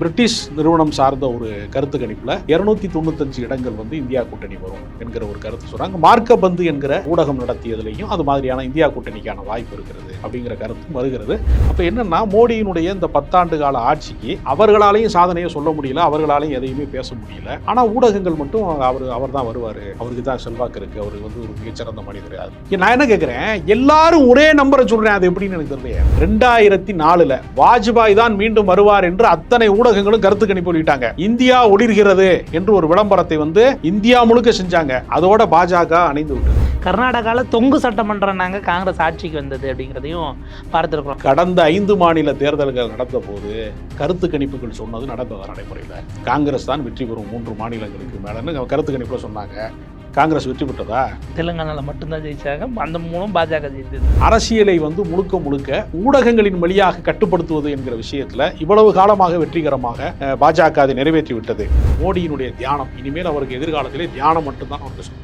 British நிறுவனம் சார்ந்த ஒரு கருத்து கணிப்புல இருநூத்தி தொண்ணூத்தஞ்சு இடங்கள் வந்து இந்தியா கூட்டணி வரும் என்கிற ஒரு கருத்து சொல்றாங்க. மார்க்க பந்து என்கிற ஊடகம் நடத்தியதுலையும் அது மாதிரியான இந்தியா கூட்டணிக்கான வாய்ப்பு இருக்கிறது அப்படிங்கிற கருத்தும் வருகிறது. அப்ப என்னன்னா மோடியினுடைய இந்த பத்தாண்டு கால ஆட்சிக்கு அவர்களாலையும் சாதனையை சொல்ல முடியல அவர்களாலையும் எதையுமே பேச முடியல. ஆனா ஊடகங்கள் மட்டும் அவர் அவர் தான் வருவாரு. அவருக்கு தான் செல்வாக்கு இருக்கு. அவர் வந்து ஒரு மிகச்சிறந்த மனிதர். அது நான் என்ன கேட்கிறேன் எல்லாரும் ஒரே நம்பரை சொல்றேன். அது எப்படின்னு எனக்கு தெரியல ரெண்டாயிரத்தி நாலுல வாஜ்பாய் தான் மீண்டும் வருவார் என்று அத்தனை ஊடகங்களும் கருத்து கணிப்பு வெளியிட்டாங்க. இந்தியா ஒளிர்கிறது என்று ஒரு விளம்பரத்தை வந்து இந்தியா முழுக்க செஞ்சாங்க. அதோட பாஜக அணைந்து விட்டது. கர்நாடகாவில் தொங்கு சட்டமன்றம் நாங்கள் காங்கிரஸ் ஆட்சிக்கு வந்தது அப்படிங்கிறதையும் பார்த்துருக்குறோம். கடந்த ஐந்து மாநில தேர்தல்கள் நடந்த போது கருத்து கணிப்புகள் சொன்னது நடந்ததா நடைமுறையில்? காங்கிரஸ் தான் வெற்றி பெறும் மூன்று மாநிலங்களுக்கு மேலன்னு கருத்து கணிப்புல சொன்னாங்க. காங்கிரஸ் வெற்றி பெற்றதா? தெலுங்கானாவில் மட்டும்தான் ஜெயிச்சாங்க. அந்த மூணும் பாஜக ஜெயித்தது. அரசியலை வந்து முழுக்க முழுக்க ஊடகங்களின் வழியாக கட்டுப்படுத்துவது என்கிற விஷயத்துல இவ்வளவு காலமாக வெற்றிகரமாக பாஜக அதை நிறைவேற்றி விட்டது. மோடியினுடைய தியானம். இனிமேல் அவருக்கு எதிர்காலத்திலே தியானம் மட்டும்தான் அவருக்கு.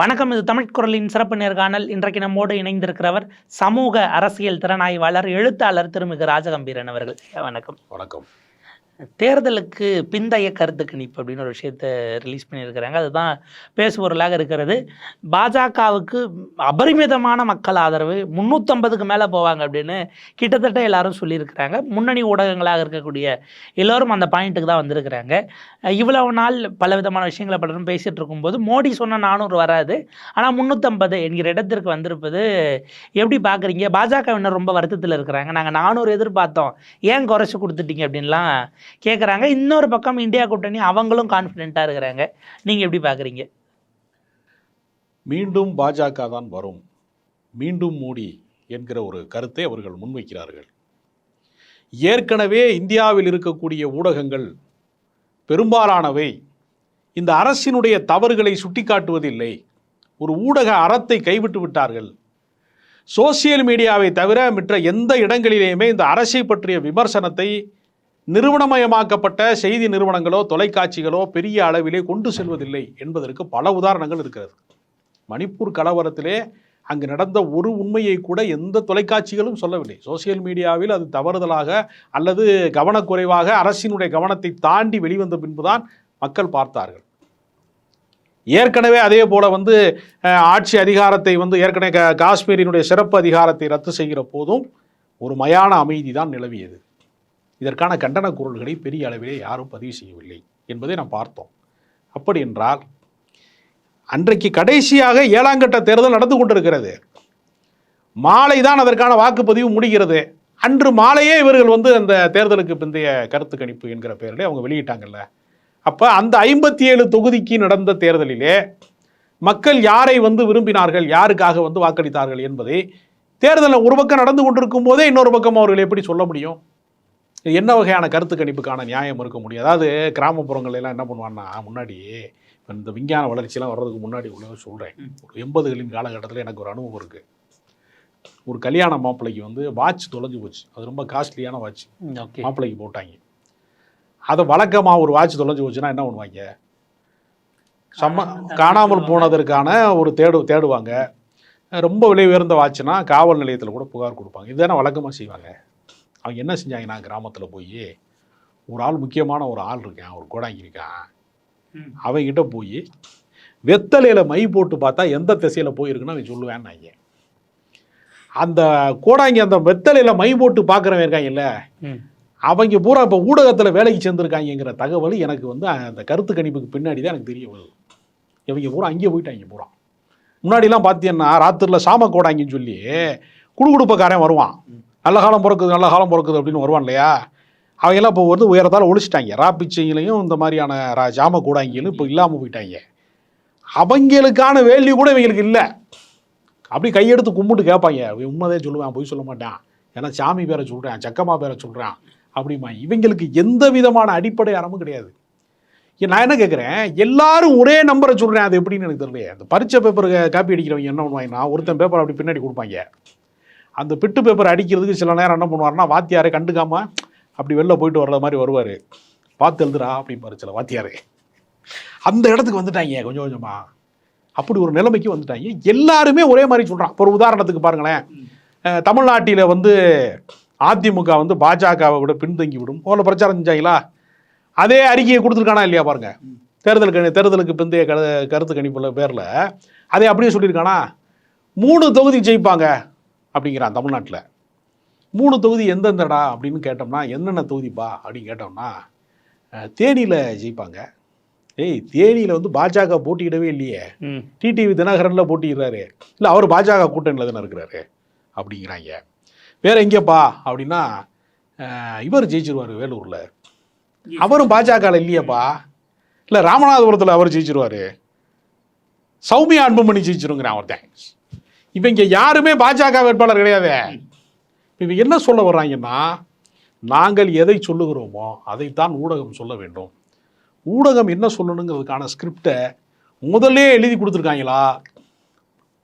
வணக்கம். இது தமிழ் குரலின் சிறப்பு நேர்காணல் இன்றைக்கு நம்மோடு இணைந்திருக்கிறவர் சமூக அரசியல் திறனாய்வாளர் எழுத்தாளர் திருமிகு ராஜகம்பீரன் அவர்கள். வணக்கம். வணக்கம். தேர்தலுக்கு பிந்தைய கருத்து கணிப்பு அப்படின்னு ஒரு விஷயத்தை ரிலீஸ் பண்ணியிருக்கிறாங்க. அதுதான் பேசுபொருளாக இருக்கிறது. பாஜகவுக்கு அபரிமிதமான மக்கள் ஆதரவு முந்நூற்றம்பதுக்கு மேலே போவாங்க அப்படின்னு கிட்டத்தட்ட எல்லாரும் சொல்லியிருக்கிறாங்க. முன்னணி ஊடகங்களாக இருக்கக்கூடிய எல்லோரும் அந்த பாயிண்ட்டுக்கு தான் வந்திருக்கிறாங்க. இவ்வளவு நாள் பல விதமான விஷயங்களை பலரும் பேசிகிட்டு இருக்கும்போது மோடி சொன்ன நானூறு வராது. ஆனால் முந்நூற்றம்பது என்கிற இடத்திற்கு வந்திருப்பது எப்படி பார்க்குறீங்க பாஜகவினர் ரொம்ப வருத்தத்தில் இருக்கிறாங்க. நாங்கள் நானூறு எதிர்பார்த்தோம். ஏன் குறைச்சி கொடுத்துட்டீங்க அப்படின்லாம் கேட்குறாங்க இன்னொரு பக்கம் இந்தியா கூட்டணி அவங்களும் கான்ஃபிடென்ட்டாக இருக்கிறாங்க. நீங்கள் எப்படி பார்க்குறீங்க மீண்டும் பாஜக தான் வரும். மீண்டும் மோடி என்கிற ஒரு கருத்தை அவர்கள் முன்வைக்கிறார்கள். ஏற்கனவே இந்தியாவில் இருக்கக்கூடிய ஊடகங்கள் பெரும்பாலானவை இந்த அரசினுடைய தவறுகளை சுட்டிக்காட்டுவதில்லை. ஒரு ஊடக அறத்தை கைவிட்டு விட்டார்கள். சோசியல் மீடியாவை தவிர மற்ற எந்த இடங்களிலேயுமே இந்த அரசை பற்றிய விமர்சனத்தை நிறுவனமயமாக்கப்பட்ட செய்தி நிறுவனங்களோ தொலைக்காட்சிகளோ பெரிய அளவிலே கொண்டு செல்வதில்லை என்பதற்கு பல உதாரணங்கள் இருக்கிறது. மணிப்பூர் கலவரத்திலே அங்கு நடந்த ஒரு உண்மையை கூட எந்த தொலைக்காட்சிகளும் சொல்லவில்லை. சோசியல் மீடியாவில் அது தவறுதலாக அல்லது கவனக்குறைவாக அரசினுடைய கவனத்தை தாண்டி வெளிவந்த பின்புதான் மக்கள் பார்த்தார்கள். ஏற்கனவே அதே போல் வந்து ஆட்சி அதிகாரத்தை வந்து ஏற்கனவே காஷ்மீரினுடைய சிறப்பு அதிகாரத்தை ரத்து செய்கிற போதும் ஒரு மயான அமைதி தான் நிலவியது. இதற்கான கண்டன குரல்களை பெரிய அளவிலே யாரும் பதிவு செய்யவில்லை என்பதை நாம் பார்த்தோம். அப்படி என்றால் அன்றைக்கு கடைசியாக ஏழாம் கட்ட தேர்தல் நடந்து கொண்டிருக்கிறது. மாலை தான் அதற்கான வாக்குப்பதிவு முடிகிறது. அன்று மாலையே இவர்கள் வந்து அந்த தேர்தலுக்கு பிந்தைய கருத்து கணிப்பு என்கிற பெயரிலே அவங்க வெளியிட்டாங்கல்ல. அப்போ அந்த ஐம்பத்தி ஏழு தொகுதிக்கு நடந்த தேர்தலிலே மக்கள் யாரை வந்து விரும்பினார்கள் யாருக்காக வந்து வாக்களித்தார்கள் என்பதை தேர்தலில் ஒரு பக்கம் நடந்து கொண்டிருக்கும் போதே இன்னொரு பக்கம் அவர்கள் எப்படி சொல்ல முடியும்? என்ன வகையான கருத்து கணிப்புக்கான நியாயம் இருக்க முடியும்? அதாவது கிராமப்புறங்கள்ல எல்லாம் என்ன பண்ணுவான்னா முன்னாடி இப்ப இந்த விஞ்ஞான வளர்ச்சியெல்லாம் வர்றதுக்கு முன்னாடி உள்ள சொல்கிறேன் ஒரு எண்பதுகளின் காலகட்டத்தில் எனக்கு ஒரு அனுபவம் இருக்குது ஒரு கல்யாண மாப்பிள்ளைக்கு வந்து வாட்ச் தொலைஞ்சு போச்சு. அது ரொம்ப காஸ்ட்லியான வாட்ச். மாப்பிள்ளைக்கு போட்டாங்க. அதை வழக்கமாக ஒரு வாட்ச் தொலைஞ்சு போச்சுன்னா என்ன பண்ணுவாங்க? சம்ம காணாமல் போனதற்கான ஒரு தேடு தேடுவாங்க. ரொம்ப விலை உயர்ந்த வாட்ச்னா காவல் நிலையத்தில் கூட புகார் கொடுப்பாங்க. இதுதானே வழக்கமாக செய்வாங்க? அவங்க என்ன செஞ்சாங்கன்னா கிராமத்தில் போய் ஒரு ஆள் முக்கியமான ஒரு ஆள் இருக்கான் ஒரு கோடாங்கி இருக்கான். ம். அவன்கிட்ட போய் வெத்தலையில் மை போட்டு பார்த்தா எந்த திசையில் போயிருக்குன்னு அவன் சொல்லுவேன்னாங்க அந்த கோடாங்கி அந்த வெத்தலையில் மை போட்டு பார்க்குறவன் இருக்காங்கல்ல அவங்க பூரா இப்போ ஊடகத்தில் வேலைக்கு சேர்ந்துருக்காங்கங்கிற தகவல் எனக்கு வந்து அந்த கருத்து கணிப்புக்கு பின்னாடி தான் எனக்கு தெரிய வருது. இவங்க பூரா அங்கேயே போயிட்டாங்க பூரா. முன்னாடிலாம் பார்த்தீங்கன்னா ராத்திரில சாம கோடாங்கின்னு சொல்லி குடுகுடுப்பக்காரன் வருவான். நல்ல காலம் பிறக்குது நல்ல காலம் பிறக்குது அப்படின்னு வருவான் இல்லையா? அவங்கெல்லாம் இப்போ வந்து உயரத்தால் ஒழிச்சிட்டாங்க. ராப்பிச்சையிலையும் இந்த மாதிரியான ரா ஜாம கூடாங்கிலும் இப்போ இல்லாமல் போயிட்டாங்க. அவங்களுக்கான வேல்யூ கூட இவங்களுக்கு இல்லை. அப்படி கையெடுத்து கும்பிட்டு கேட்பாங்க. உண்மைதே சொல்லுவேன் பொய் சொல்ல மாட்டான். ஏன்னா சாமி பேரை சொல்கிறேன் சக்கம்மா பேரை சொல்கிறான் அப்படிமா. இவங்களுக்கு எந்த விதமான அடிப்படை அறமும் கிடையாது நான் என்ன கேட்குறேன்? எல்லாரும் ஒரே நம்பரை சொல்கிறேன் அது எப்படின்னு எனக்கு தெரியல அந்த பரீட்சை பேப்பர் காப்பி அடிக்கிறவங்க என்ன பண்ணுவாங்கன்னா ஒருத்தன் பேப்பர் அப்படி பின்னாடி கொடுப்பாங்க. அந்த பிட்டு பேப்பர் அடிக்கிறதுக்கு சில நேரம் என்ன பண்ணுவார்னா வாத்தியாரை கண்டுக்காம அப்படி வெளில போயிட்டு வர்ற மாதிரி வருவார். பார்த்து எழுதுறா அப்படிம்பாரு சில வாத்தியார். அந்த இடத்துக்கு வந்துட்டாங்க கொஞ்சம் கொஞ்சமாக அப்படி ஒரு நிலைமைக்கு வந்துட்டாங்க எல்லாருமே ஒரே மாதிரி சொல்கிறான் இப்போ ஒரு உதாரணத்துக்கு பாருங்களேன். தமிழ்நாட்டில் வந்து அதிமுக வந்து பாஜகவை விட பின்தங்கி விடும். போல பிரச்சாரம் செஞ்சாங்களா? அதே அறிக்கையை கொடுத்துருக்கானா இல்லையா பாருங்க. தேர்தல் கணி தேர்தலுக்கு பிந்தைய கரு கருத்து கணிப்புல பேரில். அதே அப்படியே சொல்லியிருக்கானா? மூணு தொகுதி ஜெயிப்பாங்க. அப்படிங்கிறான் தமிழ்நாட்டில். மூணு தொகுதி எந்தெந்தடா அப்படின்னு கேட்டோம்னா என்னென்ன தொகுதிப்பா அப்படின்னு கேட்டோம்னா தேனியில் ஜெயிப்பாங்க. ஏய் தேனியில் வந்து பாஜக போட்டியிடவே இல்லையே. டிடிவி தினகரனில் போட்டிடுறாரு இல்லை அவர் பாஜக கூட்டணியில் தானே இருக்கிறாரு. அப்படிங்கிறாங்க. வேற எங்கேப்பா அப்படின்னா இவர் ஜெயிச்சிருவார் வேலூரில். அவரும் பாஜகவில் இல்லையேப்பா. இல்லை ராமநாதபுரத்தில் அவர் ஜெயிச்சிருவாரு. சௌமியா அன்புமணி ஜெயிச்சிருங்கிறான் ஒருத்தன். இப்போ இங்கே யாருமே பாஜக வேட்பாளர் கிடையாது. இப்போ என்ன சொல்ல வர்றாங்கன்னா நாங்கள் எதை சொல்லுகிறோமோ அதைத்தான் ஊடகம் சொல்ல வேண்டும். ஊடகம் என்ன சொல்லணுங்கிறதுக்கான ஸ்கிரிப்டை முதல்லே எழுதி கொடுத்துருக்காங்களா?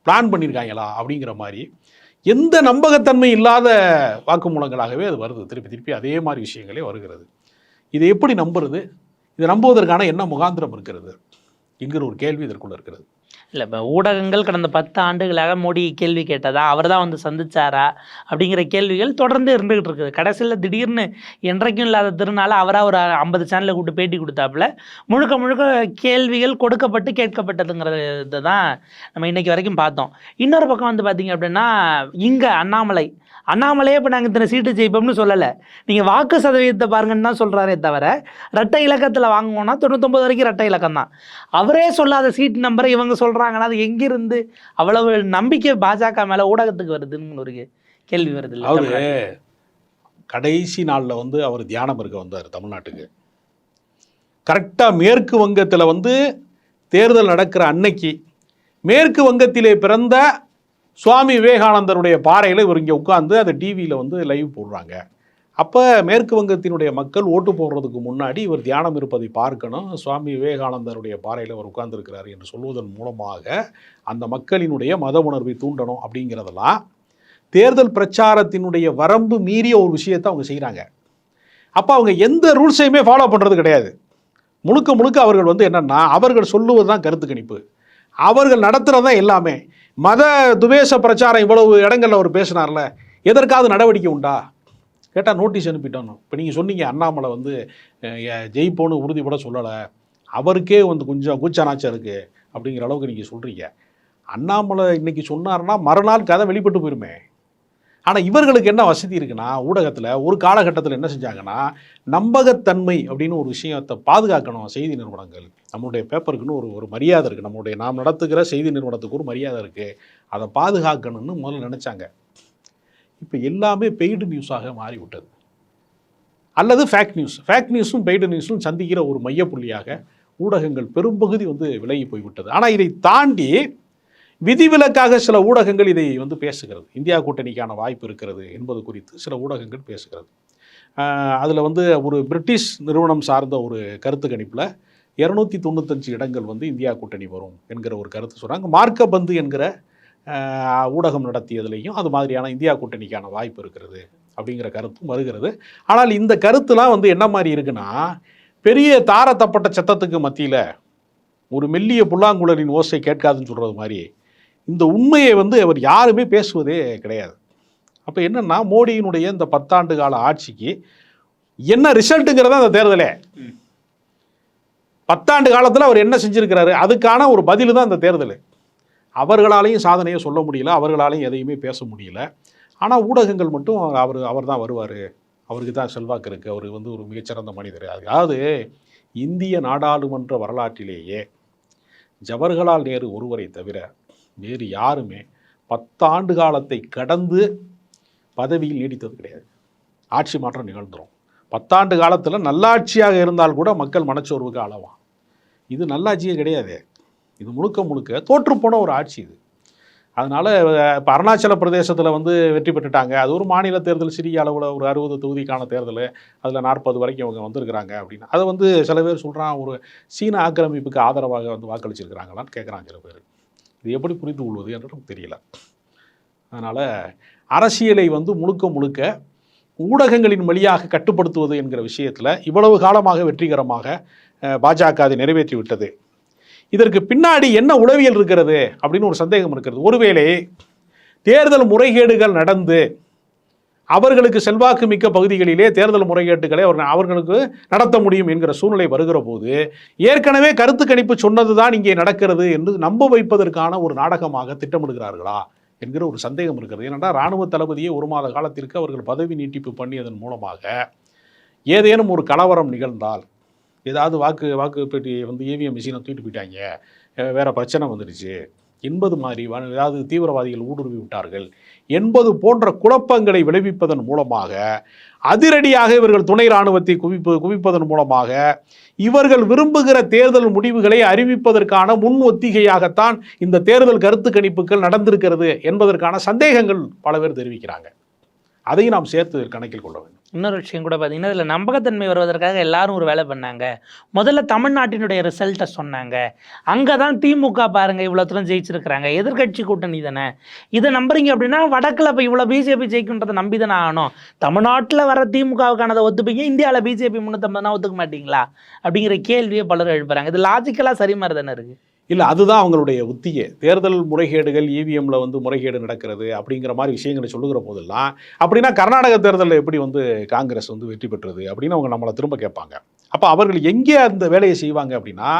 பிளான் பண்ணியிருக்காங்களா அப்படிங்கிற மாதிரி எந்த நம்பகத்தன்மை இல்லாத வாக்குமூலங்களாகவே அது வருது. திருப்பி திருப்பி அதே மாதிரி விஷயங்களே வருகிறது. இதை எப்படி நம்புறது? இதை நம்புவதற்கான என்ன முகாந்திரம் இருக்கிறது? என்கிற ஒரு கேள்வி இதற்குள்ளே இருக்கிறது. இல்லை இப்போ ஊடகங்கள் கடந்த பத்து ஆண்டுகளாக மோடி கேள்வி கேட்டதா? அவர் தான் வந்து சந்திச்சாரா? அப்படிங்கிற கேள்விகள் தொடர்ந்து இருந்துகிட்டு இருக்குது. கடைசியில் திடீர்னு என்றைக்கும் இல்லாத திருநாள் அவராக ஒரு ஐம்பது சேனலில் கூப்பிட்டு பேட்டி கொடுத்தாப்புல. முழுக்க முழுக்க கேள்விகள் கொடுக்கப்பட்டு கேட்கப்பட்டதுங்கிறத தான் நம்ம இன்றைக்கி வரைக்கும் பார்த்தோம். இன்னொரு பக்கம் வந்து பார்த்தீங்க அப்படின்னா இங்கே அண்ணாமலை அண்ணாமலையே இப்போ நாங்கள் இத்தனை சீட்டு ஜெயிப்போம்னு சொல்லலை. நீங்கள் வாக்கு சதவீதத்தை பாருங்கன்னு தான் சொல்கிறாரே தவிர ரெட்டை இலக்கத்தில் வாங்குவோம்னா தொண்ணூத்தொம்பது வரைக்கும் ரெட்டை இலக்கம் தான். அவரே சொல்லாத சீட் நம்பரை இவங்க சொல்கிறாங்கன்னா அது எங்கிருந்து அவ்வளவு நம்பிக்கை பாஜக மேலே ஊடகத்துக்கு வருதுன்னு ஒரு கேள்வி வருது அவரு? கடைசி நாளில் வந்து அவர் தியானம் இருக்க வந்தார் தமிழ்நாட்டுக்கு. கரெக்டாக மேற்கு வங்கத்தில் வந்து தேர்தல் நடக்கிற அன்னைக்கு மேற்கு வங்கத்திலே பிறந்த சுவாமி விவேகானந்தருடைய பாறையில் இவர் இங்கே உட்காந்து அதை டிவியில் வந்து லைவ் போடுறாங்க. அப்போ மேற்கு வங்கத்தினுடைய மக்கள் ஓட்டு போடுறதுக்கு முன்னாடி இவர் தியானம் இருப்பதை பார்க்கணும். சுவாமி விவேகானந்தருடைய பாறையில் அவர் உட்கார்ந்துருக்கிறார் என்று சொல்வதன் மூலமாக அந்த மக்களினுடைய மத உணர்வை தூண்டணும் அப்படிங்கிறதெல்லாம் தேர்தல் பிரச்சாரத்தினுடைய வரம்பு மீறிய ஒரு விஷயத்தை அவங்க செய்கிறாங்க அப்போ அவங்க எந்த ரூல்ஸையுமே ஃபாலோ பண்ணுறது கிடையாது. முழுக்க முழுக்க அவர்கள் வந்து என்னன்னா அவர்கள் சொல்லுவது தான் கருத்து கணிப்பு. அவர்கள் நடத்துகிறது தான் எல்லாமே. மத துவேஷ பிரச்சாரம் இவ்வளவு இடங்கள்ல அவர் பேசினார்ல. எதற்காவது நடவடிக்கை உண்டா? கேட்டால் நோட்டீஸ் அனுப்பிட்டோம். இப்போ நீங்கள் சொன்னீங்க அண்ணாமலை வந்து ஜெயிப்போன்னு உறுதிப்பட சொல்லலை. அவருக்கே வந்து கொஞ்சம் கூச்சநாச்சம் இருக்குது அப்படிங்கிற அளவுக்கு நீங்கள் சொல்கிறீங்க அண்ணாமலை இன்னைக்கு சொன்னார்னா மறுநாள் கதை வெளிப்பட்டு போயிருமே. ஆனால் இவர்களுக்கு என்ன வசதி இருக்குன்னா ஊடகத்தில் ஒரு காலகட்டத்தில் என்ன செஞ்சாங்கன்னா நம்பகத்தன்மை அப்படின்னு ஒரு விஷயத்தை பாதுகாக்கணும் செய்தி நிறுவனங்கள். நம்மளுடைய பேப்பருக்குன்னு ஒரு ஒரு மரியாதை இருக்குது நம்மளுடைய நாம் நடத்துகிற செய்தி நிறுவனத்துக்கு ஒரு மரியாதை இருக்குது அதை பாதுகாக்கணும்னு முதல்ல நினச்சாங்க. இப்போ எல்லாமே பெய்டு நியூஸாக மாறிவிட்டது. அல்லது ஃபேக் நியூஸ் ஃபேக் நியூஸும் பெய்டு நியூஸும் சந்திக்கிற ஒரு மையப்புள்ளியாக ஊடகங்கள் பெரும்பகுதி வந்து விலகி போய்விட்டது. ஆனால் இதை தாண்டி விதிவிலக்காக சில ஊடகங்கள் இதை வந்து பேசுகிறது. இந்தியா கூட்டணிக்கான வாய்ப்பு இருக்கிறது என்பது குறித்து சில ஊடகங்கள் பேசுகிறது. அதில் வந்து ஒரு பிரிட்டிஷ் நிறுவனம் சார்ந்த ஒரு கருத்து கணிப்பில் இரநூத்தி தொண்ணூத்தஞ்சு இடங்கள் வந்து இந்தியா கூட்டணி வரும் என்கிற ஒரு கருத்து சொல்கிறாங்க மார்க்க பந்து என்கிற ஊடகம் நடத்தியதுலேயும் அது மாதிரியான இந்தியா கூட்டணிக்கான வாய்ப்பு இருக்கிறது அப்படிங்கிற கருத்தும் வருகிறது. ஆனால் இந்த கருத்துலாம் வந்து என்ன மாதிரி இருக்குன்னா பெரிய தாரத்தப்பட்ட சத்தத்துக்கு மத்தியில் ஒரு மெல்லிய புல்லாங்குழலின் ஓசை கேட்காதுன்னு சொல்கிறது மாதிரி இந்த உண்மையை வந்து அவர் யாருமே பேசுவதே கிடையாது. அப்போ என்னன்னா மோடியினுடைய இந்த பத்தாண்டு கால ஆட்சிக்கு என்ன ரிசல்ட்டுங்கிறத அந்த தேர்தலே. பத்தாண்டு காலத்தில் அவர் என்ன செஞ்சிருக்கிறாரு அதுக்கான ஒரு பதில் தான் அந்த தேர்தல். அவர்களாலையும் சாதனையை சொல்ல முடியல அவர்களாலையும் எதையுமே பேச முடியல. ஆனால் ஊடகங்கள் மட்டும் அவர் அவர் தான் வருவார். அவருக்கு தான் செல்வாக்கு இருக்குது அவர் வந்து ஒரு மிகச்சிறந்த மனிதர். அதாவது இந்திய நாடாளுமன்ற வரலாற்றிலேயே ஜவஹர்லால் நேரு ஒருவரை தவிர வேறு யாருமே பத்தாண்டு காலத்தை கடந்து பதவியில் நீடித்தது கிடையாது. ஆட்சி மாற்றம் நிகழ்ந்துடும் பத்தாண்டு காலத்தில் நல்லாட்சியாக இருந்தால் கூட மக்கள் மனச்சோர்வுக்கு ஆளவான் இது நல்லாட்சியே கிடையாது. இது முழுக்க முழுக்க தோற்றுப்போன ஒரு ஆட்சி இது. அதனால் இப்போ அருணாச்சல பிரதேசத்தில் வந்து வெற்றி பெற்றுட்டாங்க. அது ஒரு மாநில தேர்தல் சிறிய அளவில் ஒரு அறுபது தொகுதிக்கான தேர்தல் அதில் நாற்பது வரைக்கும் அவங்க வந்திருக்கிறாங்க அப்படின்னு. அதை வந்து சில பேர் சொல்கிறான் ஒரு சீன ஆக்கிரமிப்புக்கு ஆதரவாக வந்து வாக்களிச்சிருக்கிறாங்களான்னு கேட்குறாங்க சில பேர். இது எப்படி புரிந்து கொள்வது என்று நமக்கு தெரியல. அதனால் அரசியலை வந்து முழுக்க முழுக்க ஊடகங்களின் வழியாக கட்டுப்படுத்துவது என்கிற விஷயத்தில் இவ்வளவு காலமாக வெற்றிகரமாக பாஜக அதை நிறைவேற்றி விட்டது. இதற்கு பின்னாடி என்ன உளவியல் இருக்கிறது அப்படின்னு ஒரு சந்தேகம் இருக்கிறது. ஒருவேளை தேர்தல் முறைகேடுகள் நடந்து அவர்களுக்கு செல்வாக்கு மிக்க பகுதிகளிலே தேர்தல் முறைகேட்டுகளை அவர் அவர்களுக்கு நடத்த முடியும் என்கிற சூழ்நிலை வருகிற போது ஏற்கனவே கருத்து கணிப்பு சொன்னதுதான் இங்கே நடக்கிறது என்று நம்ப வைப்பதற்கான ஒரு நாடகமாக திட்டமிடுகிறார்களா என்கிற ஒரு சந்தேகம் இருக்கிறது. ஏனென்றால் இராணுவ தளபதியை ஒரு மாத காலத்திற்கு அவர்கள் பதவி நீட்டிப்பு பண்ணியதன் மூலமாக ஏதேனும் ஒரு கலவரம் நிகழ்ந்தால் ஏதாவது வாக்கு வாக்கு பெட்டி வந்து ஏவிஎம் மிஷினை தூக்கிட்டு போயிட்டாங்க வேறு பிரச்சனை வந்துடுச்சு என்பது மாதிரி ஏதாவது தீவிரவாதிகள் ஊடுருவி விட்டார்கள். என்பது போன்ற குழப்பங்களை விளைவிப்பதன் மூலமாக அதிரடியாக இவர்கள் துணை இராணுவத்தை குவிப்பு குவிப்பதன் மூலமாக இவர்கள் விரும்புகிற தேர்தல் முடிவுகளை அறிவிப்பதற்கான முன் ஒத்திகையாகத்தான் இந்த தேர்தல் கருத்து கணிப்புகள் நடந்திருக்கிறது என்பதற்கான சந்தேகங்கள் பல பேர் தெரிவிக்கிறாங்க. அதையும் நாம் சேர்த்து கணக்கில் கொள்ள வேண்டும். இன்னொரு விஷயம் கூட பார்த்தீங்கன்னா இதில் நம்பகத்தன்மை வருவதற்காக எல்லாரும் ஒரு வேலை பண்ணாங்க. முதல்ல தமிழ்நாட்டினுடைய ரிசல்ட்டை சொன்னாங்க. அங்கே தான் திமுக பாருங்க இவ்வளோ தூரம் ஜெயிச்சிருக்கிறாங்க. எதிர்க்கட்சி கூட்டணி தானே. இதை நம்புறீங்க அப்படின்னா வடக்கில் இப்போ இவ்வளோ பிஜேபி ஜெயிக்குன்றதை நம்பி தானே ஆகணும். தமிழ்நாட்டில் வர திமுகவுக்கானதை ஒத்துப்பீங்க இந்தியாவில் பிஜேபி முன்னூற்றம்பதுனா ஒத்துக்க மாட்டீங்களா? அப்படிங்கிற கேள்வியை பலர் எழுப்புறாங்க. இது லாஜிக்கலாக சரி மாதிரி தானே இருக்குது இல்லை அதுதான் அவங்களுடைய உத்தியே. தேர்தல் முறைகேடுகள் இவிஎம்மில் வந்து முறைகேடு நடக்கிறது அப்படிங்கிற மாதிரி விஷயங்களை சொல்லுகிற போதெல்லாம் அப்படின்னா கர்நாடக தேர்தலில் எப்படி வந்து காங்கிரஸ் வந்து வெற்றி பெற்றது அப்படின்னு அவங்க நம்மளை திரும்ப கேட்பாங்க. அப்போ அவர்கள் எங்கே அந்த வேலையை செய்வாங்க அப்படின்னா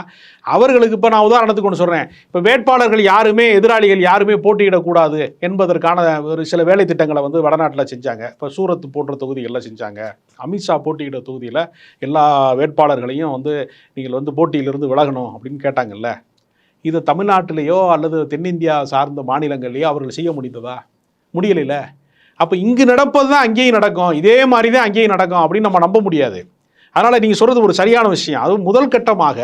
அவர்களுக்கு இப்போ நான் உதாரணத்துக்கு ஒன்று சொல்கிறேன் இப்போ வேட்பாளர்கள் யாருமே எதிராளிகள் யாருமே போட்டியிடக்கூடாது என்பதற்கான ஒரு சில வேலை திட்டங்களை வந்து வடநாட்டில் செஞ்சாங்க. இப்போ சூரத் போன்ற தொகுதிகளில் செஞ்சாங்க. அமித்ஷா போட்டியிட தொகுதியில் எல்லா வேட்பாளர்களையும் வந்து நீங்கள் வந்து போட்டியிலிருந்து விலகணும் அப்படின்னு கேட்டாங்கல்ல. இது தமிழ்நாட்டிலேயோ அல்லது தென்னிந்தியா சார்ந்த மாநிலங்கள்லையோ அவர்கள் செய்ய முடிந்ததா? முடியலைல்ல அப்போ இங்கு நடப்பது தான் அங்கேயும் நடக்கும். இதே மாதிரி தான் அங்கேயும் நடக்கும் அப்படின்னு நம்ம நம்ப முடியாது. அதனால் நீங்கள் சொல்கிறது ஒரு சரியான விஷயம். அதுவும் முதல் கட்டமாக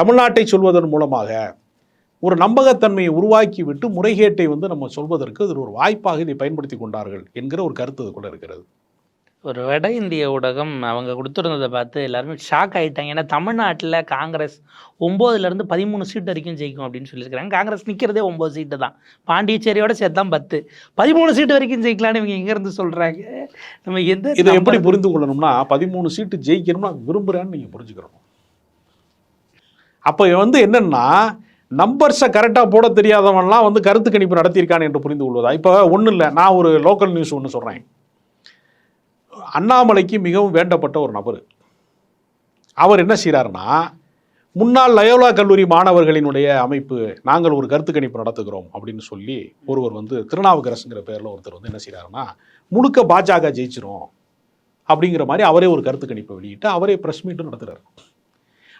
தமிழ்நாட்டை சொல்வதன் மூலமாக ஒரு நம்பகத்தன்மையை உருவாக்கி விட்டு முறைகேட்டை வந்து நம்ம சொல்வதற்கு இது ஒரு வாய்ப்பாக இதை பயன்படுத்தி கொண்டார்கள் என்கிற ஒரு கருத்து இதுக்குள்ள இருக்கிறது. ஒரு வட இந்திய ஊடகம் அவங்க கொடுத்துருந்ததை பார்த்து எல்லாருமே ஷாக் ஆயிட்டாங்க. ஏன்னா தமிழ்நாட்டில் காங்கிரஸ் ஒம்போதுலேருந்து பதிமூணு சீட் வரைக்கும் ஜெயிக்கும் அப்படின்னு சொல்லியிருக்காங்க காங்கிரஸ் நிற்கிறதே ஒம்பது சீட்டு தான். பாண்டிச்சேரியோட சேர்த்து தான் பத்து. பதிமூணு சீட்டு வரைக்கும் ஜெயிக்கலாம்னு இவங்க எங்கேருந்து சொல்கிறாங்க நம்ம எந்த இதை எப்படி புரிந்து கொள்ளணும்னா பதிமூணு சீட்டு ஜெயிக்கணும்னா விரும்புகிறேன்னு நீங்கள் புரிஞ்சுக்கணும். அப்போ வந்து என்னன்னா நம்பர்ஸை கரெக்டாக போட தெரியாதவன்லாம் வந்து கருத்து கணிப்பு நடத்தியிருக்கான் என்று புரிந்து கொள்வதா? இப்போ ஒன்றும் இல்லை நான் ஒரு லோக்கல் நியூஸ் ஒன்று சொல்கிறேன் அண்ணாமலைக்கு மிகவும் வேண்டப்பட்ட ஒரு நபர். அவர் என்ன செய்கிறாருன்னா முன்னாள் லயோலா கல்லூரி மாணவர்களினுடைய அமைப்பு நாங்கள் ஒரு கருத்து கணிப்பு நடத்துகிறோம் அப்படின்னு சொல்லி ஒருவர் வந்து திருநாவுக்கரசுங்கிற பேரில் ஒருத்தர் வந்து என்ன செய்கிறாருன்னா முழுக்க பாஜக ஜெயிச்சிரும் அப்படிங்கிற மாதிரி அவரே ஒரு கருத்து கணிப்பை வெளியிட்டு அவரே ப்ரெஸ் மீட்டும் நடத்துகிறார்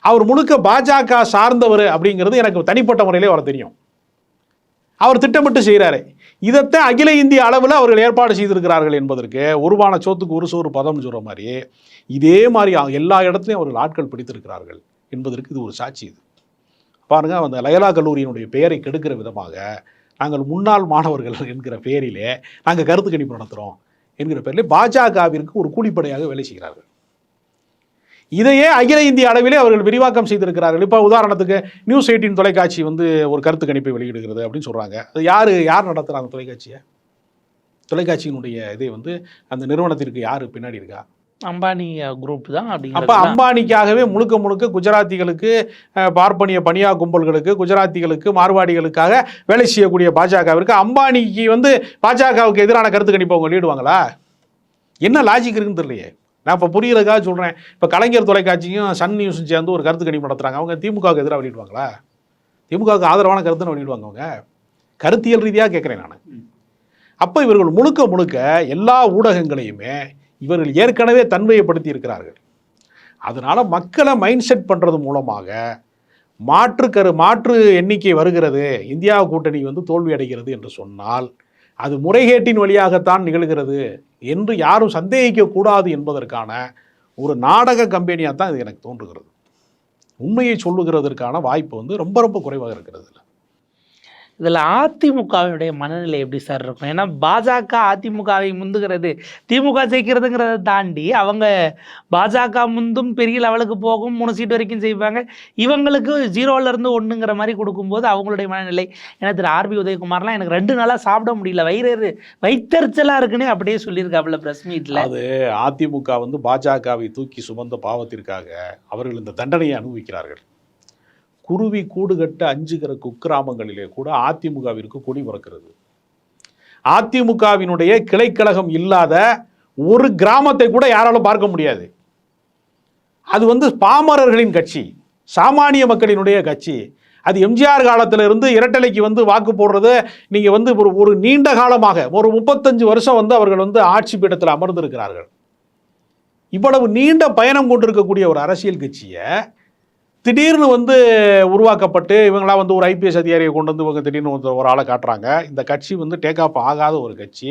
அவர் முழுக்க பாஜக சார்ந்தவர் அப்படிங்கிறது எனக்கு தனிப்பட்ட முறையிலே வர தெரியும். அவர் திட்டமிட்டு செய்கிறாரு இதைத்தான் அகில இந்திய அளவில் அவர்கள் ஏற்பாடு செய்திருக்கிறார்கள் என்பதற்கு உருவான சோத்துக்கு ஒரு சோறு பதம்னு சொல்கிற மாதிரி இதே மாதிரி எல்லா இடத்துலையும் அவர்கள் ஆட்கள் பிடித்திருக்கிறார்கள் என்பதற்கு இது ஒரு சாட்சி இது. பாருங்க அந்த லயலா கல்லூரியினுடைய பெயரை கெடுக்கிற விதமாக நாங்கள் முன்னாள் மாணவர்கள் என்கிற பெயரிலே நாங்கள் கருத்து கணிப்பு நடத்துகிறோம் என்கிற பேரில் பாஜகவிற்கு ஒரு கூலிப்படையாக வேலை செய்கிறார்கள். இதையே அகில இந்திய அளவிலே அவர்கள் விரிவாக்கம் செய்திருக்கிறார்கள். இப்போ உதாரணத்துக்கு நியூஸ் எயிட்டின் தொலைக்காட்சி வந்து ஒரு கருத்து கணிப்பை வெளியிடுகிறது அப்படின்னு சொல்கிறாங்க அது யார் யார் நடத்துகிறாங்க தொலைக்காட்சியை? தொலைக்காட்சியினுடைய இதை வந்து அந்த நிறுவனத்திற்கு யார் பின்னாடி இருக்கா? அம்பானி குரூப் தான் அப்போ அப்படிங்கிறது அம்பானிக்காகவே முழுக்க முழுக்க குஜராத்திகளுக்கு பார்ப்பனிய பனியா கும்பல்களுக்கு குஜராத்திகளுக்கு மார்வாடிகளுக்காக வேலை செய்யக்கூடிய பாஜகவிற்கு அம்பானிக்கு வந்து பாஜகவுக்கு எதிரான கருத்து கணிப்பை அவங்க வெளியிடுவாங்களா? என்ன லாஜிக் இருக்குன்னு தெரியலையே. நான் இப்போ புரியறதுக்காக சொல்கிறேன் இப்போ கலைஞர் தொலைக்காட்சியும் சன் நியூஸும் சேர்ந்து ஒரு கருத்து கணிப்பு நடத்துகிறாங்க அவங்க திமுகவுக்கு எதிராக வெளியிடுவாங்களா? திமுகவுக்கு ஆதரவான கருத்துன்னு வெளியிடுவாங்க அவங்க. கருத்தியல் ரீதியாக கேட்குறேன் நான். அப்போ இவர்கள் முழுக்க முழுக்க எல்லா ஊடகங்களையுமே இவர்கள் ஏற்கனவே தன்மையப்படுத்தி இருக்கிறார்கள். அதனால மக்களை மைண்ட் செட் பண்ணுறது மூலமாக மாற்று கரு மாற்று எண்ணிக்கை வருகிறது. இந்தியா கூட்டணி வந்து தோல்வி அடைகிறது என்று சொன்னால் அது முறைகேட்டின் வழியாகத்தான் நிகழ்கிறது என்று யாரும் சந்தேகிக்க கூடாது என்பதற்கான ஒரு நாடக கம்பெனியாக தான் இது எனக்கு தோன்றுகிறது. உண்மையை சொல்லுகிறதற்கான வாய்ப்பு வந்து ரொம்ப ரொம்ப குறைவாக இருக்கிறது இதில் அதிமுகவினுடைய மனநிலை எப்படி சார் இருக்கும்? ஏன்னா பாஜக அதிமுகவை முந்துகிறது திமுக ஜெயிக்கிறதுங்கிறத தாண்டி அவங்க பாஜக முந்தும் பெரிய லெவலுக்கு போகும் மூணு சீட் வரைக்கும் செய்வாங்க இவங்களுக்கு ஜீரோலேருந்து ஒன்றுங்கிற மாதிரி கொடுக்கும்போது அவங்களுடைய மனநிலை. ஏன்னா திரு. ஆர்பி உதயகுமார்லாம் எனக்கு ரெண்டு நாளாக சாப்பிட முடியல. வயிறு வைத்தறிச்சலாக இருக்குன்னு அப்படியே சொல்லியிருக்காப்புல ப்ரெஸ் மீட்டில் அது அதிமுக வந்து பாஜகவை தூக்கி சுமந்த பாவத்திற்காக அவர்கள் இந்த தண்டனையை அனுபவிக்கிறார்கள். குருவி கூடு கட்ட அஞ்சுகிற குக்கிராமங்களிலே கூட அதிமுகவிற்கு கொடி பறக்கிறது. அதிமுகவினுடைய கிளைக்கழகம் இல்லாத ஒரு கிராமத்தை கூட யாராலும் பார்க்க முடியாது. அது வந்து பாமரர்களின் கட்சி சாமானிய மக்களினுடைய கட்சி. அது எம்ஜிஆர் காலத்தில் இருந்து இரட்டலைக்கு வந்து வாக்கு போடுறது நீங்கள் வந்து ஒரு ஒரு நீண்ட காலமாக ஒரு முப்பத்தஞ்சு வருஷம் வந்து அவர்கள் வந்து ஆட்சி பீடத்தில் அமர்ந்திருக்கிறார்கள். இவ்வளவு நீண்ட பயணம் கொண்டிருக்கக்கூடிய ஒரு அரசியல் கட்சியை திடீர்னு வந்து உருவாக்கப்பட்டு இவங்களாம் வந்து ஒரு ஐபிஎஸ் அதிகாரியை கொண்டு வந்து இவங்க திடீர்னு ஒரு ஆளை காட்டுறாங்க. இந்த கட்சி வந்து டேக் ஆஃப் ஆகாத ஒரு கட்சி.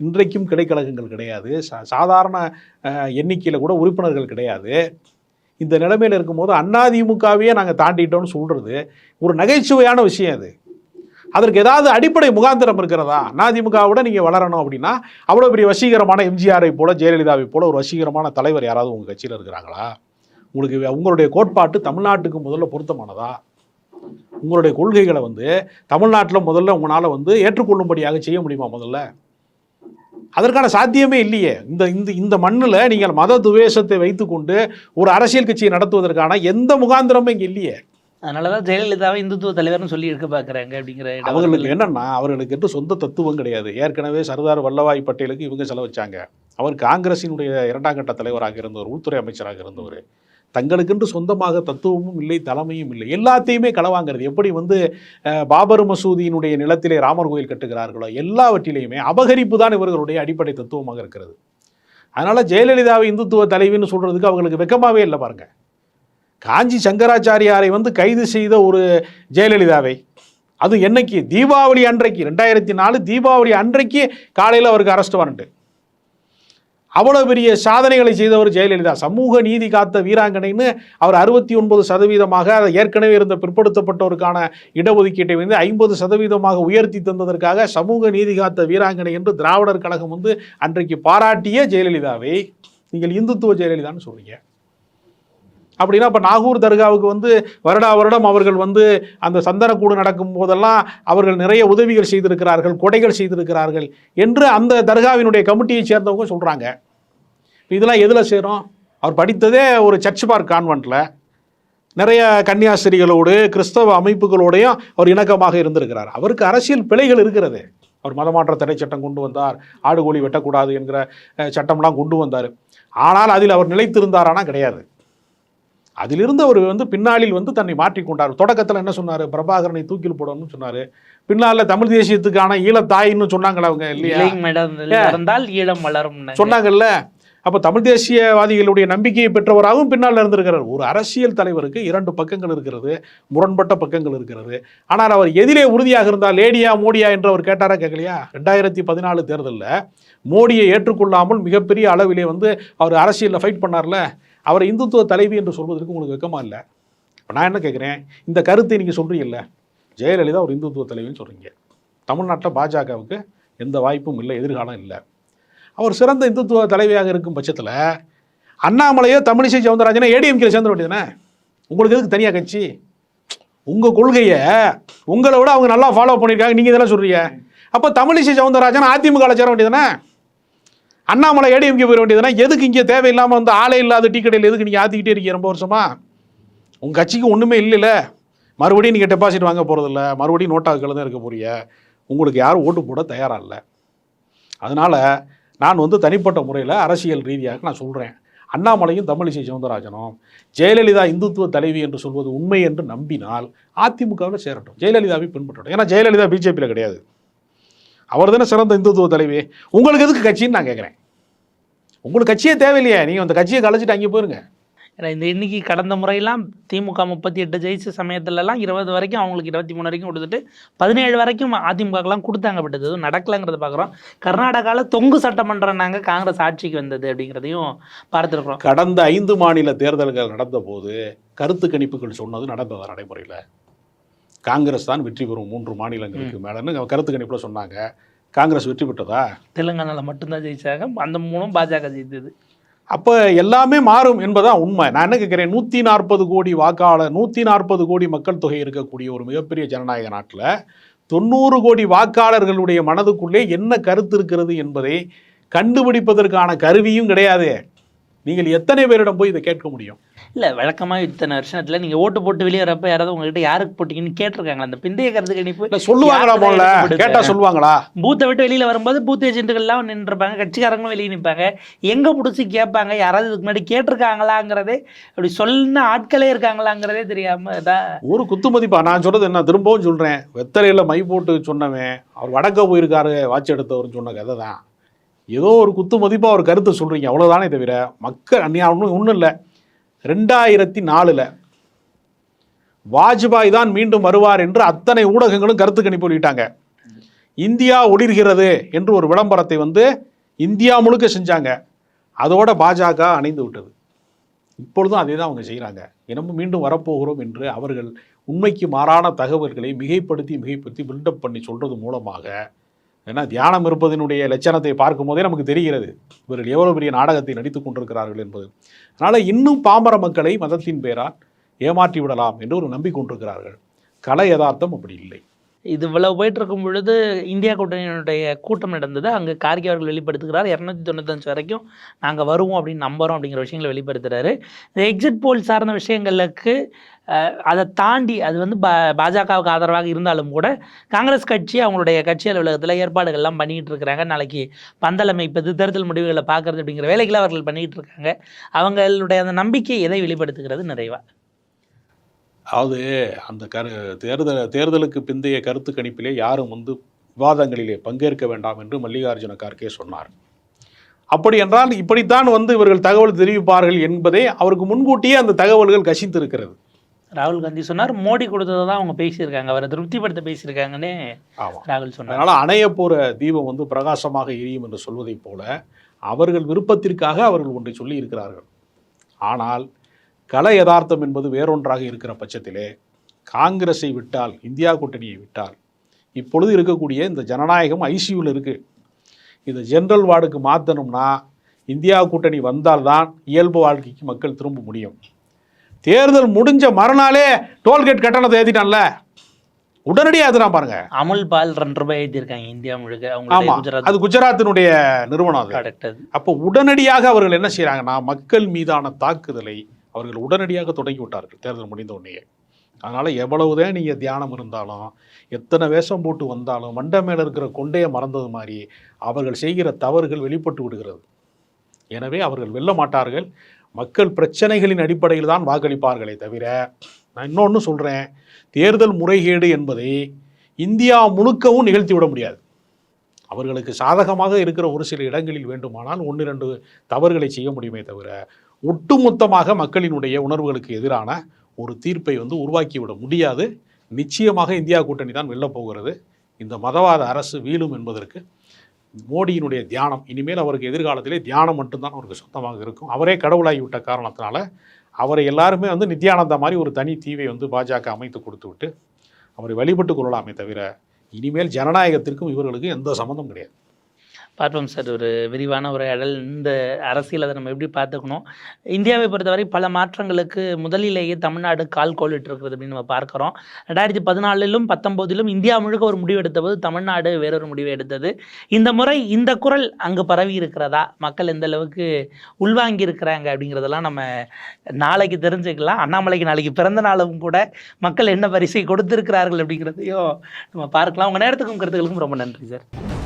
இன்றைக்கும் கிடைக்கழகங்கள் கிடையாது. சா சாதாரண எண்ணிக்கையில் கூட உறுப்பினர்கள் கிடையாது. இந்த நிலைமையில் இருக்கும்போது அதிமுகவையே நாங்கள் தாண்டிட்டோம்னு சொல்கிறது ஒரு நகைச்சுவையான விஷயம் அது. அதற்கு ஏதாவது அடிப்படை முகாந்திரம் இருக்கிறதா? அதிமுகவோட நீங்கள் வளரணும் அப்படின்னா அவ்வளோ பெரிய வசீகரமான எம்ஜிஆரை போல் ஜெயலலிதாவை போல ஒரு வசீகரமான தலைவர் யாராவது உங்கள் கட்சியில் இருக்கிறாங்களா? உங்களுக்கு உங்களுடைய கோட்பாட்டு தமிழ்நாட்டுக்கு முதல்ல பொருத்தமானதா? உங்களுடைய கொள்கைகளை வந்து தமிழ்நாட்டில் முதல்ல உங்களால் வந்து ஏற்றுக்கொள்ளும்படியாக செய்ய முடியுமா முதல்ல? அதற்கான சாத்தியமே இல்லையே. இந்த இந்த இந்த மண்ணில் நீங்கள் மத துவேஷத்தை வைத்துக்கொண்டு ஒரு அரசியல் கட்சியை நடத்துவதற்கான எந்த முகாந்திரமும் இங்கே இல்லையே. அதனால தான் ஜெயலலிதாவை இந்துத்துவ தலைவர்னு சொல்லி இருக்க பார்க்குறாங்க அப்படிங்கிற அவர்களுக்கு என்னன்னா அவர்களுக்கு என்று சொந்த தத்துவம் கிடையாது. ஏற்கனவே சர்தார் வல்லபாய் பட்டேலுக்கு இவங்க செலவச்சாங்க. அவர் காங்கிரசினுடைய இரண்டாம் கட்ட தலைவராக இருந்தவர் உள்துறை அமைச்சராக இருந்தவர். தங்களுக்கென்று சொந்தமாக தத்துவமும் இல்லை தலைமையும் இல்லை. எல்லாத்தையுமே களவாங்கிறது. எப்படி வந்து பாபர் மசூதியினுடைய நிலத்திலே ராமர் கோயில் கட்டுகிறார்களோ எல்லாவற்றிலையுமே அபகரிப்பு தான் இவர்களுடைய அடிப்படை தத்துவமாக இருக்கிறது. அதனால் ஜெயலலிதாவை இந்துத்துவ தலைவின்னு சொல்கிறதுக்கு அவங்களுக்கு வெக்கமாகவே இல்லை பாருங்கள் காஞ்சி சங்கராச்சாரியாரை வந்து கைது செய்த ஒரு ஜெயலலிதாவை அது என்னைக்கு? தீபாவளி அன்றைக்கு. ரெண்டாயிரத்தி நாலு தீபாவளி அன்றைக்கு காலையில் அவருக்கு அரெஸ்ட் வாரண்ட்டு அவ்வளோ பெரிய சாதனைகளை செய்தவர் ஜெயலலிதா. சமூக நீதி காத்த வீராங்கனைன்னு அவர் அறுபத்தி ஒன்பது சதவீதமாக அதை ஏற்கனவே இருந்த பிற்படுத்தப்பட்டோருக்கான இடஒதுக்கீட்டை வந்து ஐம்பது சதவீதமாக உயர்த்தி தந்ததற்காக சமூக நீதி காத்த வீராங்கனை என்று திராவிடர் கழகம் வந்து அன்றைக்கு பாராட்டிய ஜெயலலிதாவை. நீங்கள் இந்துத்துவ ஜெயலலிதான்னு சொல்றீங்க. அப்படின்னா இப்போ நாகூர் தர்காவுக்கு வந்து வருடா வருடம் அவர்கள் வந்து அந்த சந்தனக்கூடு நடக்கும் போதெல்லாம் அவர்கள் நிறைய உதவிகள் செய்திருக்கிறார்கள் கொடைகள் செய்திருக்கிறார்கள் என்று அந்த தர்காவினுடைய கமிட்டியை சேர்ந்தவங்க சொல்கிறாங்க இதெல்லாம் எதில் சேரும்? அவர் படித்ததே ஒரு சர்ச் பார்க் கான்வெண்ட்டில் நிறைய கன்னியாஸ்திரிகளோடு கிறிஸ்தவ அமைப்புகளோடையும் அவர் இணக்கமாக இருந்திருக்கிறார். அவருக்கு அரசியல் பிழைகள் இருக்கிறது. அவர் மதமாற்ற தடை சட்டம் கொண்டு வந்தார். ஆடு கோழி வெட்டக்கூடாது என்கிற சட்டம்லாம் கொண்டு வந்தார். ஆனால் அதில் அவர் நிலைத்திருந்தாரானா கிடையாது. அதிலிருந்து அவர் வந்து பின்னாளில் வந்து தன்னை மாற்றிக்கொண்டார் தொடக்கத்தில் என்ன சொன்னார்? பிரபாகரனை தூக்கில் போடணும்னு சொன்னார். பின்னால் தமிழ் தேசியத்துக்கான ஈழத்தாயின்னு சொன்னாங்களா அவங்க இல்லையா? இலை மேடம். இருந்தால் ஈழம் வளரும் சொன்னாங்கல்ல? அப்போ தமிழ் தேசியவாதிகளுடைய நம்பிக்கையை பெற்றவராகவும் பின்னால் இருந்திருக்கிறார் ஒரு அரசியல் தலைவருக்கு இரண்டு பக்கங்கள் இருக்கிறது முரண்பட்ட பக்கங்கள் இருக்கிறது. ஆனால் அவர் எதிலே உறுதியாக இருந்தால் லேடியா மோடியா என்று அவர் கேட்டாரா கேட்கலையா? ரெண்டாயிரத்தி பதினாலு தேர்தலில் மோடியை ஏற்றுக்கொள்ளாமல் மிகப்பெரிய அளவிலே வந்து அவர் அரசியலில் ஃபைட் பண்ணார்ல. அவர் இந்துத்துவ தலைவி என்று சொல்வதற்கு உங்களுக்கு வெக்கமாக இல்லை? இப்போ நான் என்ன கேட்குறேன்? இந்த கருத்தை நீங்கள் சொல்கிறீங்கல்ல ஜெயலலிதா ஒரு இந்துத்துவ தலைவின்னு சொல்கிறீங்க தமிழ்நாட்டில் பாஜகவுக்கு எந்த வாய்ப்பும் இல்லை எதிர்காலம் இல்லை. அவர் சிறந்த இந்துத்துவ தலைவியாக இருக்கும் பட்சத்தில் அண்ணாமலையோ தமிழிசை சவுந்தரராஜனோ ஏடிஎம்கே சேர்ந்து வேண்டியதானே உங்களுக்கு எதுக்கு தனியாக கட்சி? உங்கள் கொள்கையை உங்களை விட அவங்க நல்லா ஃபாலோ பண்ணியிருக்காங்க. நீங்கள் இதெல்லாம் சொல்கிறீங்க அப்போ தமிழிசை சவுந்தரராஜன் அதிமுகவில் சேர வேண்டியதானே அண்ணாமலை ஏடிஎம்கே போயிட வேண்டியதுனா எதுக்கு இங்கே தேவையில்லாமல் வந்து ஆளே இல்லாத டீ கடையில் எதுக்கு நீங்கள் ஆற்றிக்கிட்டே இருக்கீங்க ரொம்ப வருஷமா? உங்கள் கட்சிக்கு ஒன்றுமே இல்லைல்ல. மறுபடியும் நீங்கள் டெபாசிட் வாங்க போகிறதில்ல மறுபடியும் நோட்டாக்கள் தான் இருக்க போறிய உங்களுக்கு யாரும் ஓட்டு போட தயாராக இல்லை. அதனால் நான் வந்து தனிப்பட்ட முறையில் அரசியல் ரீதியாக நான் சொல்கிறேன் அண்ணாமலையும் தமிழிசை சவுந்தரராஜனும் ஜெயலலிதா இந்துத்துவ தலைவி என்று சொல்வது உண்மை என்று நம்பினால் அதிமுகவில் சேரட்டும். ஜெயலலிதாவை பின்பற்றட்டும். ஏன்னா ஜெயலலிதா பிஜேபியில் கிடையாது. அவர் தானே சிறந்த இந்துத்துவ தலைவி. உங்களுக்கு எதுக்கு கட்சின்னு நான் கேட்குறேன் உங்களுக்கு கட்சியே தேவையில்லையே. நீங்கள் அந்த கட்சியை கலைச்சிட்டு அங்கே போயிருங்க. ஏன்னா இந்த இன்னைக்கு கடந்த முறையெல்லாம் திமுக முப்பத்தி எட்டு ஜெயிச்ச சமயத்துலலாம் இருபது வரைக்கும் அவங்களுக்கு இருபத்தி மூணு வரைக்கும் கொடுத்துட்டு பதினேழு வரைக்கும் அதிமுகலாம் கொடுத்தாங்க பட் எதுவும் நடக்கலைங்கிறத பார்க்குறோம் கர்நாடகாவில் தொங்கு சட்டமன்றம் நாங்கள் காங்கிரஸ் ஆட்சிக்கு வந்தது அப்படிங்கிறதையும் பார்த்துருக்குறோம். கடந்த ஐந்து மாநில தேர்தல்கள் நடந்தபோது கருத்து கணிப்புகள் சொன்னது நடந்ததா நடைமுறையில். காங்கிரஸ் தான் வெற்றி பெறும் மூன்று மாநிலங்களுக்கு மேலன்னு கருத்து கணிப்பில் சொன்னாங்க. காங்கிரஸ் வெற்றி பெற்றதா? தெலுங்கானாவில் மட்டும்தான் ஜெயிச்சாங்க. அந்த மூணும் பாஜக ஜெயித்தது. அப்போ எல்லாமே மாறும் என்பதான் உண்மை. நான் என்ன கேட்குறேன்? நூற்றி நாற்பது கோடி வாக்காளர் நூற்றி நாற்பது கோடி மக்கள் தொகை இருக்கக்கூடிய ஒரு மிகப்பெரிய ஜனநாயக நாட்டில் தொண்ணூறு கோடி வாக்காளர்களுடைய மனதுக்குள்ளே என்ன கருத்து இருக்கிறது என்பதை கண்டுபிடிப்பதற்கான கருவியும் கிடையாது. நீங்கள் எத்தனை பேரிடம் போய் இதை கேட்க முடியும்? இல்லை வழக்கமாக இத்தனை வருஷத்துல நீங்கள் ஓட்டு போட்டு வெளியே வரப்ப யாராவது உங்ககிட்ட யாருக்கு போட்டீங்கன்னு கேட்டிருக்காங்களா? அந்த பிந்தைய கருத்து கணிப்பு சொல்லுவாங்களா யாருக்கு முதல்ல தான் எடுத்து கேட்டா சொல்லுவாங்களா? பூத்தை விட்டு வெளியில் வரும்போது பூத் ஏஜென்ட்டுகள்லாம் நின்றுப்பாங்க கட்சிக்காரங்களும் வெளியே நிற்பாங்க. எங்கே பிடிச்சி கேட்பாங்க? யாராவது இதுக்கு முன்னாடி கேட்டிருக்காங்களாங்கிறதே அப்படி சொன்ன ஆட்களே இருக்காங்களாங்கிறதே தெரியாமல் தான் ஒரு குத்து மதிப்பா? நான் சொல்றது என்ன? திரும்பவும் சொல்றேன். வெத்தலையில மை போட்டு சொன்னவன் அவர் வடக்க போயிருக்காரு வாட்ச் எடுத்தவர் சொன்ன கதை தான். ஏதோ ஒரு குத்து மதிப்பா ஒரு கருத்தை சொல்றீங்க. அவ்வளவுதானே தவிர மக்கள் நீ ஒன்றும் ஒன்றும் இல்லை. ரெண்டாயிரத்தி நாலில் வாஜ்பாய் தான் மீண்டும் வருவார் என்று அத்தனை ஊடகங்களும் கருத்து கணிப்பு வெளியிட்டாங்க. இந்தியா ஒளிர்கிறது என்று ஒரு விளம்பரத்தை வந்து இந்தியா முழுக்க செஞ்சாங்க. அதோட பாஜக அணைந்து விட்டது. இப்பொழுதும் அதே தான் அவங்க செய்கிறாங்க இனமும் மீண்டும் வரப்போகிறோம் என்று அவர்கள் உண்மைக்கு மாறான தகவல்களை மிகைப்படுத்தி மிகைப்படுத்தி பில்டப் பண்ணி சொல்கிறது மூலமாக ஏன்னா தியானம் இருப்பதனுடைய லட்சணத்தை பார்க்கும்போதே நமக்கு தெரிகிறது. இவர்கள் எவ்வளோ பெரிய நாடகத்தை நடித்துக் கொண்டிருக்கிறார்கள் என்பது. அதனால் இன்னும் பாமர மக்களை மதத்தின் பெயரால் ஏமாற்றி விடலாம் என்று ஒரு நம்பிக்கொண்டிருக்கிறார்கள் கலை யதார்த்தம் அப்படி இல்லை. இது இவ்வளவு போயிட்டு இருக்கும் பொழுது இந்தியா கூட்டணியினுடைய கூட்டம் நடந்தது. அங்கே கார்கே அவர்கள் வெளிப்படுத்துகிறார். இரநூத்தி தொண்ணூத்தஞ்சு வரைக்கும் நாங்கள் வருவோம் அப்படின்னு நம்புறோம் அப்படிங்கிற விஷயங்களை வெளிப்படுத்துறாரு. இந்த எக்ஸிட் போல் சார்ந்த விஷயங்களுக்கு அதை தாண்டி அது வந்து பா பாஜகவுக்கு ஆதரவாக இருந்தாலும் கூட காங்கிரஸ் கட்சி அவங்களுடைய கட்சி அலுவலகத்தில் ஏற்பாடுகள்லாம் பண்ணிக்கிட்டு இருக்கிறாங்க. நாளைக்கு பந்தல் அமைப்பது தேர்தல் முடிவுகளை பார்க்கறது அப்படிங்கிற வேலைகளை அவர்கள் பண்ணிக்கிட்டு இருக்காங்க. அவங்களுடைய அந்த நம்பிக்கை எதை வெளிப்படுத்துகிறது? நிறைவா. அதாவது அந்த கரு தேர்தல் தேர்தலுக்கு பிந்தைய கருத்து கணிப்பிலே யாரும் வந்து விவாதங்களிலே பங்கேற்க வேண்டாம் என்று மல்லிகார்ஜுன கார்கே சொன்னார். அப்படி என்றால் இப்படித்தான் வந்து இவர்கள் தகவல் தெரிவிப்பார்கள் என்பதே அவருக்கு முன்கூட்டியே அந்த தகவல்கள் கசிந்திருக்கிறது. ராகுல் காந்தி சொன்னார் மோடி கொடுத்ததை தான் அவங்க பேசியிருக்காங்க அவரை திருப்திப்படுத்த பேசியிருக்காங்கன்னே ராகுல் சொன்னார். அதனால் அணைய போகிற தீபம் வந்து பிரகாசமாக எரியும் என்று சொல்வதைப் போல அவர்கள் விருப்பத்திற்காக அவர்கள் ஒன்றை சொல்லி இருக்கிறார்கள் ஆனால் கல யதார்த்தம் என்பது வேறொன்றாக இருக்கிற பட்சத்திலே காங்கிரஸை விட்டால் இந்தியா கூட்டணியை விட்டால் இப்பொழுது இருக்கக்கூடிய இந்த ஜனநாயகம் ஐசியூவில் இருக்குது இந்த ஜென்ரல் வார்டுக்கு மாற்றணும்னா இந்தியா கூட்டணி வந்தால்தான் இயல்பு வாழ்க்கைக்கு மக்கள் திரும்ப முடியும். தேர்தல் முடிஞ்ச மறுநாளே டோல்கேட் கட்டணத்தை ஏற்றிட்டான்ல உடனடியாக ஏற்றுறான் பாருங்க. அமுல் பால் ரெண்டு ரூபாய் ஏற்றிருக்காங்க இந்தியா முழுக்க. ஆமா. அது குஜராத்தினுடைய நிறுவனம் அது. அப்போ உடனடியாக அவர்கள் என்ன செய்றாங்கன்னா மக்கள் மீதான தாக்குதலை அவர்கள் உடனடியாக தொடங்கி விட்டார்கள் தேர்தல் முடிந்த உடனேயே. அதனால் எவ்வளவுதான் நீங்கள் தியானம் இருந்தாலும் எத்தனை வேஷம் போட்டு வந்தாலும் மண்டை மேலே இருக்கிற கொண்டையை மறந்தது மாதிரி அவர்கள் செய்கிற தவறுகள் வெளிப்பட்டு விடுகிறது. எனவே அவர்கள் வெல்ல மாட்டார்கள். மக்கள் பிரச்சனைகளின் அடிப்படையில் தான் வாக்களிப்பார்களே தவிர நான் இன்னொன்று சொல்கிறேன் தேர்தல் முறைகேடு என்பதை இந்தியா முழுக்கவும் நிகழ்த்தி விட முடியாது. அவர்களுக்கு சாதகமாக இருக்கிற ஒரு சில இடங்களில் வேண்டுமானால் ஒன்று ரெண்டு தவறுகளை செய்ய முடியுமே தவிர ஒட்டுமொத்தமாக மக்களினுடைய உணர்வுகளுக்கு எதிரான ஒரு தீர்ப்பை வந்து உருவாக்கிவிட முடியாது. நிச்சயமாக இந்தியா கூட்டணி தான் வெல்ல போகிறது. இந்த மதவாத அரசு வீழும் என்பதற்கு மோடியினுடைய தியானம் இனிமேல் அவருக்கு எதிர்காலத்திலே தியானம் மட்டும்தான் அவருக்கு சொந்தமாக இருக்கும். அவரே கடவுளாகிவிட்ட காரணத்தினால அவரை எல்லாருமே வந்து நித்யானந்தா மாதிரி ஒரு தனி தீவை வந்து பாஜக அமைத்து கொடுத்து விட்டு அவரை வழிபட்டு கொள்ளலாமே தவிர இனிமேல் ஜனநாயகத்திற்கும் இவர்களுக்கும் எந்த சம்மந்தம் கிடையாது. பார்ப்போம் சார் ஒரு விரிவான உரையாடல். இந்த அரசியல் அதை நம்ம எப்படி பார்த்துக்கணும்? இந்தியாவை பொறுத்தவரை பல மாற்றங்களுக்கு முதலிலேயே தமிழ்நாடு கால் கோலிட்டு இருக்கிறது அப்படின்னு நம்ம பார்க்குறோம். ரெண்டாயிரத்தி பதினாலிலும் பத்தொம்போதிலும் இந்தியா முழுக்க ஒரு முடிவு எடுத்தபோது தமிழ்நாடு வேறொரு முடிவு எடுத்தது. இந்த முறை இந்த குரல் அங்கு பரவி இருக்கிறதா? மக்கள் எந்த அளவுக்கு உள்வாங்கி இருக்கிறாங்க அப்படிங்கிறதெல்லாம் நம்ம நாளைக்கு தெரிஞ்சுக்கலாம். அண்ணாமலைக்கு நாளைக்கு பிறந்த நாளும் கூட மக்கள் என்ன பரிசை கொடுத்திருக்கிறார்கள் அப்படிங்கிறதையும் நம்ம பார்க்கலாம். உங்கள் நேரத்துக்கும் கருத்துக்களுக்கும் ரொம்ப நன்றி சார்.